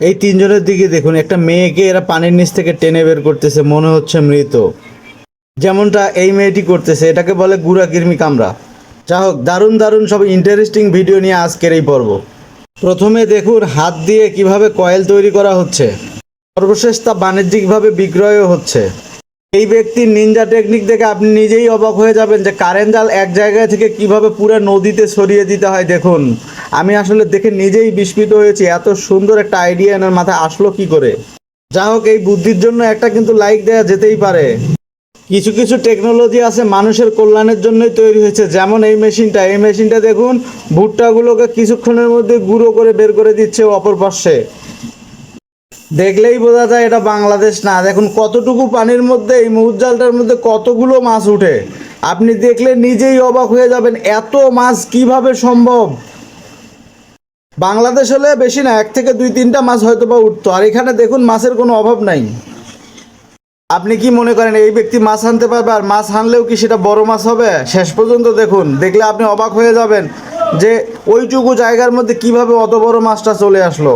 এই তিনজনের দিকে দেখুন, একটা মেয়েকে এরা পানির নিচ থেকে টেনে বের করতেছে, মনে হচ্ছে মৃত। যেমনটা এই মেয়েটি করতেছে, এটাকে বলে গুড়া কিরমি কামড়া। যা হোক, দারুণ দারুণ সব ইন্টারেস্টিং ভিডিও নিয়ে আজকের এই পর্ব। প্রথমে দেখুন, হাত দিয়ে কীভাবে কয়েল তৈরি করা হচ্ছে। সর্বশেষ তা বাণিজ্যিকভাবে বিক্রয়ও হচ্ছে। এই ব্যক্তির নিনজা টেকনিক দেখে আপনি নিজেই অবাক হয়ে যাবেন যে কারেন্ট জাল এক জায়গা থেকে কীভাবে পুরো নদীতে সরিয়ে দিতে হয় দেখুন। আমি আসলে দেখে নিজেই বিস্মিত হয়েছি, এত সুন্দর একটা আইডিয়া এনার মাথায় আসলো কি করে। যা হোক, এই বুদ্ধির জন্য একটা কিন্তু লাইক দেওয়া যেতেই পারে। কিছু কিছু টেকনোলজি আছে মানুষের কল্যাণের জন্যই তৈরি হয়েছে, যেমন এই মেশিনটা। এই মেশিনটা দেখুন, ভুট্টাগুলোকে কিছুক্ষণের মধ্যে গুঁড়ো করে বের করে দিচ্ছে অপর পাশে। দেখলেই বোঝা যায় এটা বাংলাদেশ না। দেখুন, কতটুকু পানির মধ্যে, এই মৌজ জালটার মধ্যে কতগুলো মাছ উঠে। আপনি দেখলে নিজেই অবাক হয়ে যাবেন, এত মাছ কীভাবে সম্ভব? বাংলাদেশ হলে বেশি না, এক থেকে দুই, তিনটা মাছ হয়তো বা উঠতো। আর এখানে দেখুন, মাছের কোনো অভাব নাই। আপনি কি মনে করেন, এই ব্যক্তি মাছ আনতে পারবে আর মাছ আনলেও কি সেটা বড় মাছ হবে? শেষ পর্যন্ত দেখুন, দেখলে আপনি অবাক হয়ে যাবেন যে ওইটুকু জায়গার মধ্যে কীভাবে অত বড় মাছটা চলে আসলো।